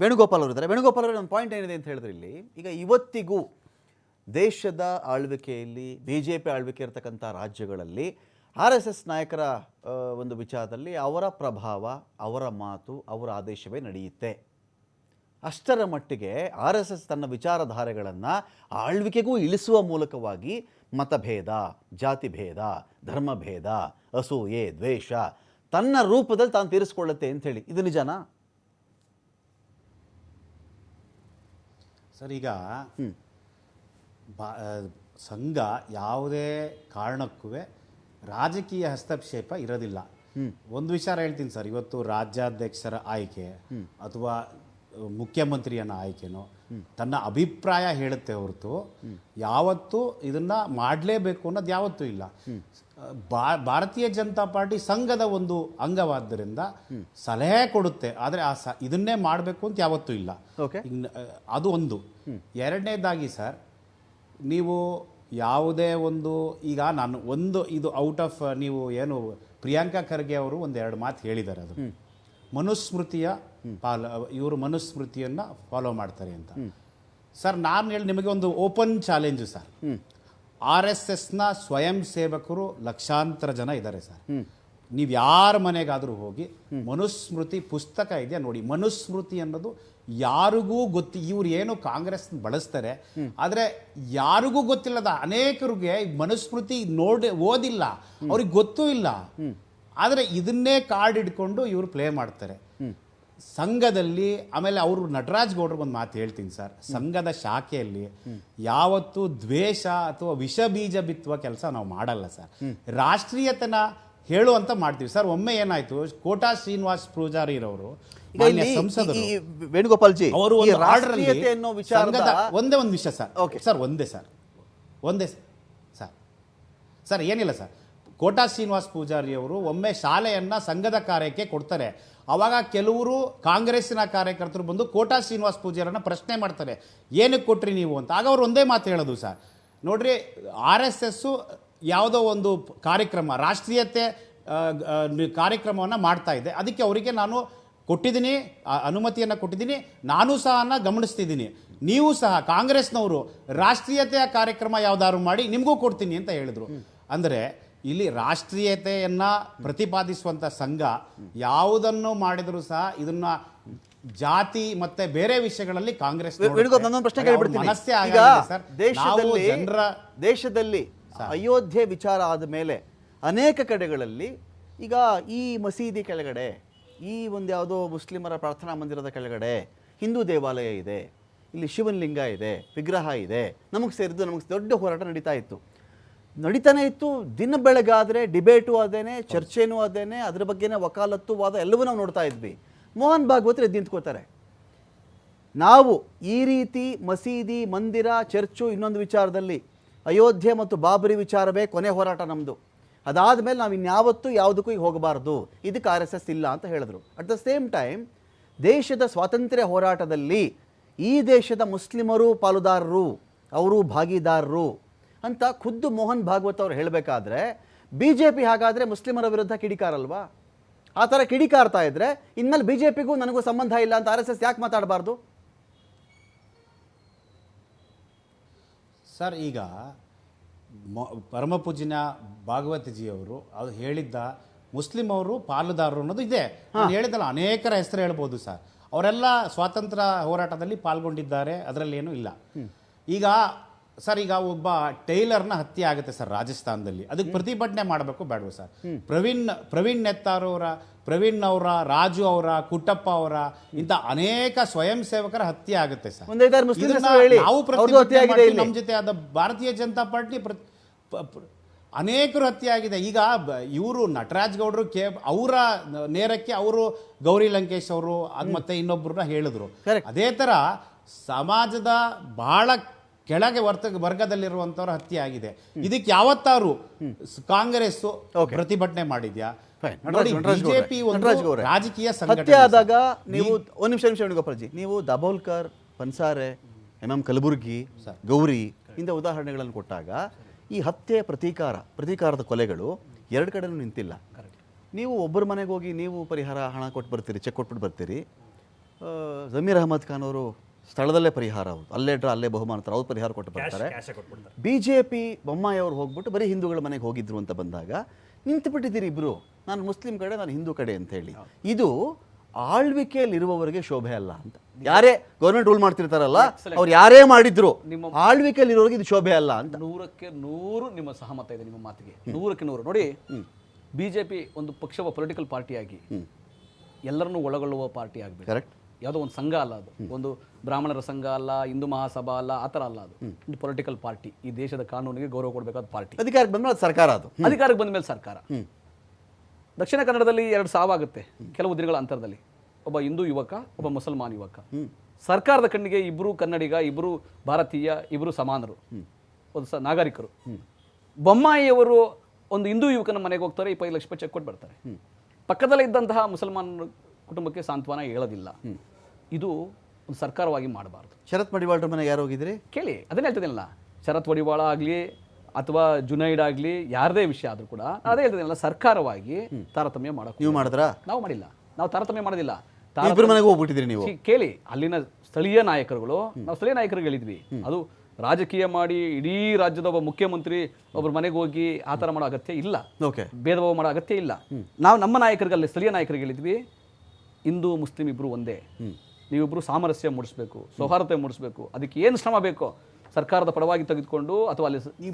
ವೇಣುಗೋಪಾಲ್ ಅವರು ಇದ್ದಾರೆ. ವೇಣುಗೋಪಾಲ್ ಅವರ ಒಂದು ಪಾಯಿಂಟ್ ಏನಿದೆ ಅಂತ ಹೇಳಿದ್ರೆ ಇಲ್ಲಿ, ಈಗ ಇವತ್ತಿಗೂ ದೇಶದ ಆಳ್ವಿಕೆಯಲ್ಲಿ ಬಿ ಜೆ ಪಿ ಆಳ್ವಿಕೆ ಇರತಕ್ಕಂಥ ರಾಜ್ಯಗಳಲ್ಲಿ ಆರ್ ಎಸ್ ಎಸ್ ನಾಯಕರ ಒಂದು ವಿಚಾರದಲ್ಲಿ ಅವರ ಪ್ರಭಾವ, ಅವರ ಮಾತು, ಅವರ ಆದೇಶವೇ ನಡೆಯುತ್ತೆ. ಅಷ್ಟರ ಮಟ್ಟಿಗೆ ಆರ್ ಎಸ್ ಎಸ್ ತನ್ನ ವಿಚಾರಧಾರೆಗಳನ್ನು ಆಳ್ವಿಕೆಗೂ ಇಳಿಸುವ ಮೂಲಕವಾಗಿ ಮತಭೇದ, ಜಾತಿಭೇದ, ಧರ್ಮಭೇದ, ಅಸೂಯೆ, ದ್ವೇಷ ತನ್ನ ರೂಪದಲ್ಲಿ ತಾನು ತೀರಿಸ್ಕೊಳ್ಳುತ್ತೆ ಅಂಥೇಳಿ ಇದು ನಿಜನಾ? ಸರ್ ಈಗ ಬಾ ಸಂಘ ಯಾವುದೇ ಕಾರಣಕ್ಕೂ ರಾಜಕೀಯ ಹಸ್ತಕ್ಷೇಪ ಇರೋದಿಲ್ಲ. ಒಂದು ವಿಚಾರ ಹೇಳ್ತೀನಿ ಸರ್ ಇವತ್ತು ರಾಜ್ಯಾಧ್ಯಕ್ಷರ ಆಯ್ಕೆ ಅಥವಾ ಮುಖ್ಯಮಂತ್ರಿಯನ್ನ ಆಯ್ಕೆನೋ ತನ್ನ ಅಭಿಪ್ರಾಯ ಹೇಳುತ್ತೆ ಹೊರತು ಯಾವತ್ತೂ ಇದನ್ನ ಮಾಡಲೇಬೇಕು ಅನ್ನೋದು ಯಾವತ್ತೂ ಇಲ್ಲ. ಬಾ ಭಾರತೀಯ ಜನತಾ ಪಾರ್ಟಿ ಸಂಘದ ಒಂದು ಅಂಗವಾದ್ದರಿಂದ ಸಲಹೆ ಕೊಡುತ್ತೆ. ಆದರೆ ಆ ಸ ಇದನ್ನೇ ಮಾಡಬೇಕು ಅಂತ ಯಾವತ್ತೂ ಇಲ್ಲ. ಅದು ಒಂದು. ಎರಡನೇದಾಗಿ ಸರ್ ನೀವು ಯಾವುದೇ ಒಂದು ಈಗ ನಾನು ಒಂದು ಇದು ಔಟ್ ಆಫ್ ನೀವು ಏನು ಪ್ರಿಯಾಂಕಾ ಖರ್ಗೆ ಅವರು ಒಂದು ಎರಡು ಮಾತು ಹೇಳಿದ್ದಾರೆ ಅದು. ಮನುಸ್ಮೃತಿಯ ಪಾಲ ಇವರು ಮನುಸ್ಮೃತಿಯನ್ನು ಫಾಲೋ ಮಾಡ್ತಾರೆ ಅಂತ. ಸರ್ ನಾನು ಹೇಳಿ ನಿಮಗೆ ಒಂದು open challenge sir. R S ಎಸ್ನ ಸ್ವಯಂ ಸೇವಕರು ಲಕ್ಷಾಂತರ ಜನ ಇದ್ದಾರೆ ಸರ್. ನೀವು ಯಾರ ಮನೆಗಾದರೂ ಹೋಗಿ ಮನುಸ್ಮೃತಿ ಪುಸ್ತಕ ಇದೆಯಾ ನೋಡಿ. ಮನುಸ್ಮೃತಿ ಅನ್ನೋದು ಯಾರಿಗೂ ಗೊತ್ತಿ ಇವ್ರು ಏನು ಕಾಂಗ್ರೆಸ್ ಬಳಸ್ತಾರೆ ಆದರೆ ಯಾರಿಗೂ ಗೊತ್ತಿಲ್ಲದ ಅನೇಕರಿಗೆ ಮನುಸ್ಮೃತಿ ನೋಡಿ ಓದಿಲ್ಲ. ಅವ್ರಿಗೆ ಗೊತ್ತೂ ಇಲ್ಲ. ಆದರೆ ಇದನ್ನೇ ಕಾರ್ಡ್ ಇಟ್ಕೊಂಡು ಇವರು ಪ್ಲೇ ಮಾಡ್ತಾರೆ. ಸಂಘದಲ್ಲಿ ಆಮೇಲೆ ಅವರು ನಟರಾಜ್ ಗೌಡ್ರಿಗೆ ಒಂದು ಮಾತು ಹೇಳ್ತೀನಿ ಸರ್. ಸಂಘದ ಶಾಖೆಯಲ್ಲಿ ಯಾವತ್ತೂ ದ್ವೇಷ ಅಥವಾ ವಿಷ ಬೀಜ ಬಿತ್ತುವ ಕೆಲಸ ನಾವು ಮಾಡಲ್ಲ ಸರ್. ರಾಷ್ಟ್ರೀಯತನ ಹೇಳುವಂತ ಮಾಡ್ತೀವಿ. ಸರ್ ಒಮ್ಮೆ ಏನಾಯ್ತು ಕೋಟಾ ಶ್ರೀನಿವಾಸ್ ಪೂಜಾರಿ ಸಂಸದರು ವೇಣುಗೋಪಾಲ್ ಜಿ ಅವರು ಒಂದು ಒಂದೇ ಒಂದು ವಿಷಯ ಸರ್. ಸರ್ ಒಂದೇ ಸರ್. ಒಂದೇ ಸರ್ ಸರ್ ಏನಿಲ್ಲ ಸರ್. ಕೋಟಾ ಶ್ರೀನಿವಾಸ್ ಪೂಜಾರಿಯವರು ಒಮ್ಮೆ ಶಾಲೆಯನ್ನು ಸಂಘದ ಕಾರ್ಯಕ್ಕೆ ಕೊಡ್ತಾರೆ. ಅವಾಗ ಕೆಲವರು ಕಾಂಗ್ರೆಸ್ಸಿನ ಕಾರ್ಯಕರ್ತರು ಬಂದು ಕೋಟಾ ಶ್ರೀನಿವಾಸ್ ಪೂಜಾರನ್ನು ಪ್ರಶ್ನೆ ಮಾಡ್ತಾರೆ. ಏನಕ್ಕೆ ಕೊಟ್ರಿ ನೀವು? ಅಂತ. ಆಗ ಅವ್ರು ಒಂದೇ ಮಾತು ಹೇಳೋದು ಸರ್. ನೋಡ್ರಿ ಆರ್ ಎಸ್ ಎಸ್ಸು ಯಾವುದೋ ಒಂದು ಕಾರ್ಯಕ್ರಮ ರಾಷ್ಟ್ರೀಯತೆ ಕಾರ್ಯಕ್ರಮವನ್ನು ಮಾಡ್ತಾ ಇದೆ. ಅದಕ್ಕೆ ಅವರಿಗೆ ನಾನು ಕೊಟ್ಟಿದ್ದೀನಿ ಅನುಮತಿಯನ್ನು ಕೊಟ್ಟಿದ್ದೀನಿ. ನಾನು ಸಹ ಅನ್ನ ಗಮನಿಸ್ತಿದ್ದೀನಿ. ನೀವು ಸಹ ಕಾಂಗ್ರೆಸ್ನವರು ರಾಷ್ಟ್ರೀಯತೆಯ ಕಾರ್ಯಕ್ರಮ ಯಾವ್ದಾದ್ರು ಮಾಡಿ ನಿಮಗೂ ಕೊಡ್ತೀನಿ ಅಂತ ಹೇಳಿದರು. ಅಂದರೆ ಇಲ್ಲಿ ರಾಷ್ಟ್ರೀಯತೆಯನ್ನ ಪ್ರತಿಪಾದಿಸುವಂತ ಸಂಘ ಯಾವುದನ್ನು ಮಾಡಿದರೂ ಸಹ ಇದನ್ನ ಜಾತಿ ಮತ್ತೆ ಬೇರೆ ವಿಷಯಗಳಲ್ಲಿ ಕಾಂಗ್ರೆಸ್ ನನ್ನೊಂದು ಪ್ರಶ್ನೆ ಕೇಳ್ಬಿಡ್ತೀನಿ. ಸರ್. ದೇಶದಲ್ಲಿ ಜನರ ದೇಶದಲ್ಲಿ ಅಯೋಧ್ಯೆ ವಿಚಾರ ಆದ ಮೇಲೆ ಅನೇಕ ಕಡೆಗಳಲ್ಲಿ ಈಗ ಈ ಮಸೀದಿ ಕೆಳಗಡೆ ಈ ಒಂದು ಯಾವುದೋ ಮುಸ್ಲಿಮರ ಪ್ರಾರ್ಥನಾ ಮಂದಿರದ ಕೆಳಗಡೆ ಹಿಂದೂ ದೇವಾಲಯ ಇದೆ ಇಲ್ಲಿ ಶಿವಲಿಂಗ ಇದೆ ವಿಗ್ರಹ ಇದೆ ನಮಗೆ ಸೇರಿದ್ದು ನಮಗೆ ದೊಡ್ಡ ಹೋರಾಟ ನಡೀತಾ ಇತ್ತು. ನಡೀತಾನೆ ಇತ್ತು. ದಿನ ಬೆಳಗಾದರೆ ಡಿಬೇಟು ಅದೇನೆ ಚರ್ಚೆನೂ ಅದೇನೆ ಅದ್ರ ಬಗ್ಗೆನೇ ವಕಾಲತ್ತು, ವಾದ ಎಲ್ಲವೂ ನಾವು ನೋಡ್ತಾ ಇದ್ವಿ. ಮೋಹನ್ ಭಾಗವತರು ಎದ್ದು ನಿಂತ್ಕೋತಾರೆ ನಾವು ಈ ರೀತಿ ಮಸೀದಿ, ಮಂದಿರ, ಚರ್ಚು ಇನ್ನೊಂದು ವಿಚಾರದಲ್ಲಿ ಅಯೋಧ್ಯೆ ಮತ್ತು ಬಾಬರಿ ವಿಚಾರವೇ ಕೊನೆ ಹೋರಾಟ ನಮ್ಮದು ಅದಾದ ಮೇಲೆ ನಾವು ಇನ್ಯಾವತ್ತೂ ಯಾವುದಕ್ಕೂ ಈಗ ಹೋಗಬಾರ್ದು. ಇದಕ್ಕೆ ಆರ್ ಎಸ್ ಎಸ್ ಇಲ್ಲ ಅಂತ ಹೇಳಿದ್ರು. ಅಟ್ ದ ಸೇಮ್ ಟೈಮ್ ದೇಶದ ಸ್ವಾತಂತ್ರ್ಯ ಹೋರಾಟದಲ್ಲಿ ಈ ದೇಶದ ಮುಸ್ಲಿಮರು ಪಾಲುದಾರರು, ಅವರು ಭಾಗಿದಾರರು. ಅಂತ ಖುದ್ದು ಮೋಹನ್ ಭಾಗವತ್ ಅವರು ಹೇಳಬೇಕಾದ್ರೆ ಬಿ ಜೆ ಪಿ ಹಾಗಾದರೆ ಮುಸ್ಲಿಮರ ವಿರುದ್ಧ ಕಿಡಿಕಾರಲ್ವಾ? ಆ ಥರ ಕಿಡಿಕಾರ್ತಾ ಇದ್ರೆ ಇನ್ಮೇಲೆ ಬಿ ಜೆ ಪಿಗೂ ನನಗೂ ಸಂಬಂಧ ಇಲ್ಲ ಅಂತ ಆರ್ ಎಸ್ ಎಸ್ ಯಾಕೆ ಮಾತಾಡಬಾರ್ದು? ಸರ್ ಈಗ ಮ- ಪರಮ ಪೂಜ್ಯನ ಭಾಗವತಜಿಯವರು ಅದು ಹೇಳಿದ್ದ ಮುಸ್ಲಿಂ ಅವರು ಪಾಲುದಾರರು ಅನ್ನೋದು ಇದೆ. ಹೇಳಿದ್ದಲ್ಲ ಹೇಳಿದಲ್ಲ ಅನೇಕರ ಹೆಸರು ಹೇಳ್ಬೋದು ಸರ್. ಅವರೆಲ್ಲ ಸ್ವಾತಂತ್ರ್ಯ ಹೋರಾಟದಲ್ಲಿ ಪಾಲ್ಗೊಂಡಿದ್ದಾರೆ ಅದರಲ್ಲಿ ಏನೂ ಇಲ್ಲ. ಈಗ ಸರ್ ಈಗ ಒಬ್ಬ ಟೈಲರ್ನ ಹತ್ಯೆ ಆಗುತ್ತೆ ಸರ್ ರಾಜಸ್ಥಾನದಲ್ಲಿ. ಅದಕ್ಕೆ ಪ್ರತಿಭಟನೆ ಮಾಡಬೇಕು ಬೇಡವು ಸರ್? ಪ್ರವೀಣ್ ಪ್ರವೀಣ್ ನೆತ್ತಾರವರ ಅವರ ಪ್ರವೀಣ್ ಅವರ ರಾಜು ಅವರ ಕುಟ್ಟಪ್ಪ ಅವರ ಇಂಥ ಅನೇಕ ಸ್ವಯಂ ಸೇವಕರ ಹತ್ಯೆ ಆಗುತ್ತೆ ಸರ್. ನಾವು ಪ್ರತಿಭಟನೆ. ನಮ್ಮ ಜೊತೆ ಆದ ಭಾರತೀಯ ಜನತಾ ಪಾರ್ಟಿ ಅನೇಕರು ಹತ್ಯೆ ಆಗಿದೆ. ಈಗ ಇವರು ನಟರಾಜ್ ಗೌಡರು ಕೇ ಅವರ ನೇರಕ್ಕೆ ಅವರು ಗೌರಿ ಲಂಕೇಶ್ ಅವರು ಅದು ಮತ್ತೆ ಇನ್ನೊಬ್ಬರನ್ನ ಹೇಳಿದ್ರು. ಅದೇ ತರ ಸಮಾಜದ ಬಹಳ ಕೆಳಗೆ ವರ್ತ ವರ್ಗದಲ್ಲಿರುವಂತವ್ರ ಹತ್ಯೆ ಆಗಿದೆ. ಇದಕ್ಕೆ ಯಾವತ್ತಾರು ಕಾಂಗ್ರೆಸ್. ಪ್ರತಿಭಟನೆ ಮಾಡಿದ್ಯಾ. ಬಿಜೆಪಿ ರಾಜಕೀಯ ಹತ್ಯೆ ಸಂಘಟನೆ ಆದಾಗ ನೀವು ಒಂದು ನಿಮಿಷ ನಿಮಿಷ ಗೋಪಾಲಜಿ ನೀವು ದಬೋಲ್ಕರ್ ಪನ್ಸಾರೆ ಎಂ ಎಂ ಕಲಬುರ್ಗಿ ಗೌರಿ ಇಂದ ಉದಾಹರಣೆಗಳನ್ನು ಕೊಟ್ಟಾಗ ಈ ಹತ್ಯೆ ಪ್ರತೀಕಾರ ಪ್ರತೀಕಾರದ ಕೊಲೆಗಳು ಎರಡು ಕಡೆನೂ ನಿಂತಿಲ್ಲ. ನೀವು ಒಬ್ಬರ ಮನೆಗೆ ಹೋಗಿ ನೀವು ಪರಿಹಾರ ಹಣ ಕೊಟ್ಟು ಬರ್ತೀರಿ ಚೆಕ್ ಕೊಟ್ಬಿಟ್ಟು ಬರ್ತೀರಿ. ಜಮೀರ್ ಅಹಮದ್ ಖಾನ್ ಅವರು ಸ್ಥಳದಲ್ಲೇ ಪರಿಹಾರ ಅವ್ರು ಅಲ್ಲೇ ಡ್ರಾ ಅಲ್ಲೇ ಬಹುಮಾನ ತರ ಅವ್ರು ಪರಿಹಾರ ಕೊಟ್ಟು ಬರ್ತಾರೆ. ಬಿ ಜೆ ಪಿ ಬೊಮ್ಮಾಯಿ ಅವರು ಹೋಗ್ಬಿಟ್ಟು ಬರೀ ಹಿಂದೂಗಳ ಮನೆಗೆ ಹೋಗಿದ್ರು ಅಂತ ಬಂದಾಗ ನಿಂತು ಬಿಟ್ಟಿದ್ದೀರಿ ಇಬ್ರು. ನಾನು ಮುಸ್ಲಿಂ ಕಡೆ ನಾನು ಹಿಂದೂ ಕಡೆ ಅಂತ ಹೇಳಿ. ಇದು ಆಳ್ವಿಕೆಯಲ್ಲಿರುವವರಿಗೆ ಶೋಭೆ ಅಲ್ಲ ಅಂತ. ಯಾರೇ ಗೌರ್ಮೆಂಟ್ ರೂಲ್ ಮಾಡ್ತಿರ್ತಾರಲ್ಲ ಅವ್ರು ಯಾರೇ ಮಾಡಿದ್ರು ಆಳ್ವಿಕೆಯಲ್ಲಿರೋರಿಗೆ ಇದು ಶೋಭೆ ಅಲ್ಲ ಅಂತ. ನೂರಕ್ಕೆ ನೂರು ನಿಮ್ಮ ಸಹಮತ ಇದೆ ನಿಮ್ಮ ಮಾತಿಗೆ. ನೂರಕ್ಕೆ ನೂರು. ನೋಡಿ ಬಿಜೆಪಿ ಒಂದು ಪಕ್ಷವ ಪೊಲಿಟಿಕಲ್ ಪಾರ್ಟಿಯಾಗಿ ಎಲ್ಲರನ್ನೂ ಒಳಗೊಳ್ಳುವ ಪಾರ್ಟಿ ಆಗಬೇಕು. ಕರೆಕ್ಟ್ ಯಾವುದೋ ಒಂದು ಸಂಘ ಅಲ್ಲ ಅದು. ಒಂದು ಬ್ರಾಹ್ಮಣರ ಸಂಘ ಅಲ್ಲ ಹಿಂದೂ ಮಹಾಸಭಾ ಅಲ್ಲ ಆ ಥರ ಅಲ್ಲ ಅದು. ಒಂದು ಪೊಲಿಟಿಕಲ್ ಪಾರ್ಟಿ ಈ ದೇಶದ ಕಾನೂನಿಗೆ ಗೌರವ ಕೊಡಬೇಕಾದ ಪಾರ್ಟಿ ಅಧಿಕಾರಕ್ಕೆ ಬಂದ್ಮೇಲೆ ಅದು ಸರ್ಕಾರ ಅದು. ಅಧಿಕಾರಕ್ಕೆ ಬಂದ ಮೇಲೆ ಸರ್ಕಾರ. ದಕ್ಷಿಣ ಕನ್ನಡದಲ್ಲಿ ಎರಡು ಸಾವಾಗುತ್ತೆ. ಕೆಲವು ದಿನಗಳ ಅಂತರದಲ್ಲಿ. ಒಬ್ಬ ಹಿಂದೂ ಯುವಕ ಒಬ್ಬ ಮುಸಲ್ಮಾನ್ ಯುವಕ. ಸರ್ಕಾರದ ಕಣ್ಣಿಗೆ ಇಬ್ಬರು ಕನ್ನಡಿಗ ಇಬ್ಬರು ಭಾರತೀಯ ಇಬ್ಬರು ಸಮಾನರು. ಒಂದು ಸ ನಾಗರಿಕರು. ಬೊಮ್ಮಾಯಿಯವರು ಒಂದು ಹಿಂದೂ ಯುವಕನ ಮನೆಗೆ ಹೋಗ್ತಾರೆ ಇಪ್ಪತ್ತು ಲಕ್ಷ ರೂಪಾಯಿ ಚೆಕ್ ಕೊಟ್ಟು ಬರ್ತಾರೆ. ಪಕ್ಕದಲ್ಲೇ ಇದ್ದಂತಹ ಮುಸಲ್ಮಾನ ಕುಟುಂಬಕ್ಕೆ ಸಾಂತ್ವನ ಹೇಳೋದಿಲ್ಲ. ಇದು ಒಂದು ಸರ್ಕಾರವಾಗಿ ಮಾಡಬಾರ್ದು. ಶರತ್ ಮಡಿವಾಳರ ಮನೆಗೆ ಯಾರು ಹೋಗಿದ್ರಿ? ಕೇಳಿ ಅದನ್ನೇ ಹೇಳ್ತಿದ್ದೀನಲ್ಲ ಶರತ್ ವಡಿವಾಳ ಆಗಲಿ ಅಥವಾ ಜುನೈಡ್ ಆಗಲಿ ಯಾರದೇ ವಿಷಯ ಆದರೂ ಕೂಡ ಅದೇ ಹೇಳ್ತಿದ್ದೀನಲ್ಲ ಸರ್ಕಾರವಾಗಿ ತಾರತಮ್ಯ ಮಾಡಕ್ಕೆ ನೀವು ಮಾಡಿದ್ರಾ? ನಾವು ಮಾಡಿಲ್ಲ ನಾವು ತಾರತಮ್ಯ ಮಾಡೋದಿಲ್ಲ. ಇಬ್ಬರ ಮನೆಗೆ ಹೋಗ್ಬಿಟ್ಟಿದ್ರಿ ನೀವು? ಸಿ- ಕೇಳಿ ಅಲ್ಲಿನ ಸ್ಥಳೀಯ ನಾಯಕರುಗಳು ನಾವು ಸ್ಥಳೀಯ ನಾಯಕರಿಗೆ ಹೇಳಿದ್ವಿ. ಅದು ರಾಜಕೀಯ ಮಾಡಿ ಇಡೀ ರಾಜ್ಯದ ಒಬ್ಬ ಮುಖ್ಯಮಂತ್ರಿ ಒಬ್ಬರ ಮನೆಗೆ ಹೋಗಿ ಆ ಥರ ಮಾಡೋ ಅಗತ್ಯ ಇಲ್ಲ. ಓಕೆ. ಭೇದ ಭಾವ ಮಾಡೋ ಅಗತ್ಯ ಇಲ್ಲ. ನಾವು ನಮ್ಮ ನಾಯಕರಿಗೆ ಅಲ್ಲಿ ಸ್ಥಳೀಯ ನಾಯಕರಿಗೆ ಹೇಳಿದ್ವಿ ಹಿಂದೂ ಮುಸ್ಲಿಂ ಇಬ್ಬರು ಒಂದೇ. ನೀವಿಬ್ರು ಸಾಮರಸ್ಯ ಮೂಡಿಸಬೇಕು ಸೌಹಾರ್ದತೆ ಮೂಡಿಸಬೇಕು ಅದಕ್ಕೆ ಏನು ಶ್ರಮ ಬೇಕೋ ಸರ್ಕಾರದ ಪರವಾಗಿ ತೆಗೆದುಕೊಂಡು ಅಥವಾ ಅಲ್ಲಿ ಸ್ಥಳೀಯ